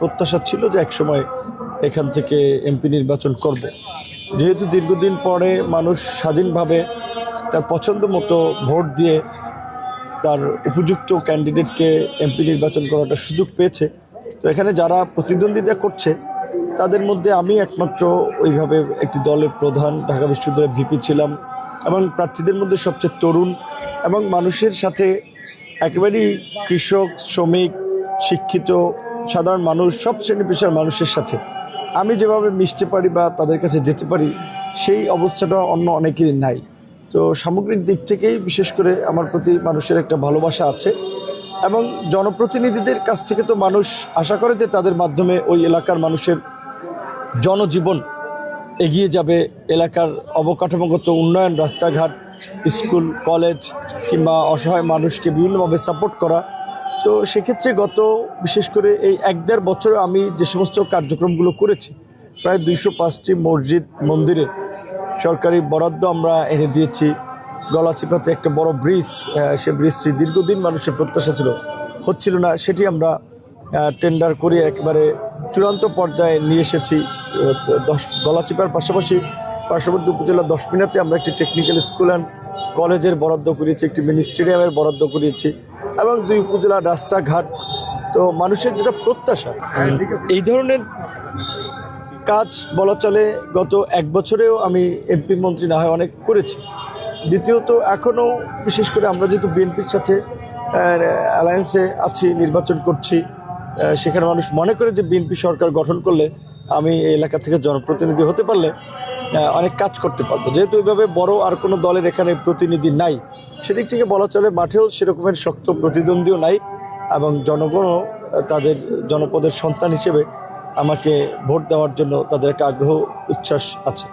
প্রত্যাশা ছিল যে একসময় এখান থেকে এমপি নির্বাচন করব। যেহেতু দীর্ঘদিন পরে মানুষ স্বাধীনভাবে তার পছন্দ মতো ভোট দিয়ে তার উপযুক্ত ক্যান্ডিডেটকে এমপি নির্বাচন করাটা সুযোগ পেয়েছে। তো এখানে যারা প্রতিদ্বন্দ্বিতা করছে, তাদের মধ্যে আমি একমাত্র ওইভাবে একটি দলের প্রধান, ঢাকা বিশ্ববিদ্যালয়ের ভিপি ছিলাম। এবং প্রার্থীদের মধ্যে সবচেয়ে তরুণ এবং মানুষের সাথে একেবারেই কৃষক, শ্রমিক, শিক্ষিত, সাধারণ মানুষ, সব শ্রেণি পেশার মানুষের সাথে। আমি যেভাবে মিশতে পারি বা তাদের কাছে যেতে পারি, সেই অবস্থাটা অন্য অনেকেরই নাই। তো সামগ্রিক দিক থেকেই বিশেষ করে আমার প্রতি মানুষের একটা ভালোবাসা আছে এবং জনপ্রতিনিধিদের কাছ থেকে তো মানুষ আশা করে যে তাদের মাধ্যমে ওই এলাকার মানুষের জনজীবন এগিয়ে যাবে এলাকার অবকাঠামোগত উন্নয়ন, রাস্তাঘাট, স্কুল, কলেজ কিংবা অসহায় মানুষকে বিভিন্নভাবে সাপোর্ট করা। তো সেক্ষেত্রে গত, বিশেষ করে এই এক দেড় বছরে আমি যে সমস্ত কার্যক্রমগুলো করেছি, প্রায় দুইশো পাঁচটি মসজিদ মন্দিরে সরকারি বরাদ্দ আমরা এনে দিয়েছি। গলাচিপাতে একটা বড় ব্রিজ সে ব্রিজটি দীর্ঘদিন মানুষের প্রত্যাশা ছিল, হচ্ছিল না, সেটি আমরা টেন্ডার করে একেবারে চূড়ান্ত পর্যায়ে নিয়ে এসেছি। দশ গলাচিপার পাশাপাশি পার্শ্ববর্তী উপজেলা দশ মিনাতে আমরা একটি টেকনিক্যাল স্কুল অ্যান্ড কলেজের বরাদ্দ করেছি একটি মিনি স্টেডিয়ামের বরাদ্দ করিয়েছি এবং দুই উপজেলার রাস্তাঘাট। তো মানুষের যেটা প্রত্যাশা, এই ধরনের কাজ বলা চলে, গত এক বছরেও আমি এমপি মন্ত্রী না হয় অনেক করেছি। দ্বিতীয়ত, এখনও বিশেষ করে আমরা যেহেতু বিএনপির সাথে অ্যালায়েন্সে আছি, নির্বাচন করছি সেখানে মানুষ মনে করে যে বিএনপি সরকার গঠন করলে আমি এই এলাকা থেকে জনপ্রতিনিধি হতে পারলে অনেক কাজ করতে পারব। যেহেতু এইভাবে বড় আর কোনো দলের এখানে প্রতিনিধি নাই, সেদিক থেকে বলা চলে মাঠেও সেরকমের শক্ত প্রতিদ্বন্দ্বীও নাই এবং জনগণও তাদের জনপদের সন্তান হিসেবে আমাকে ভোট দেওয়ার জন্য তাদের একটা আগ্রহ, উচ্ছ্বাস আছে।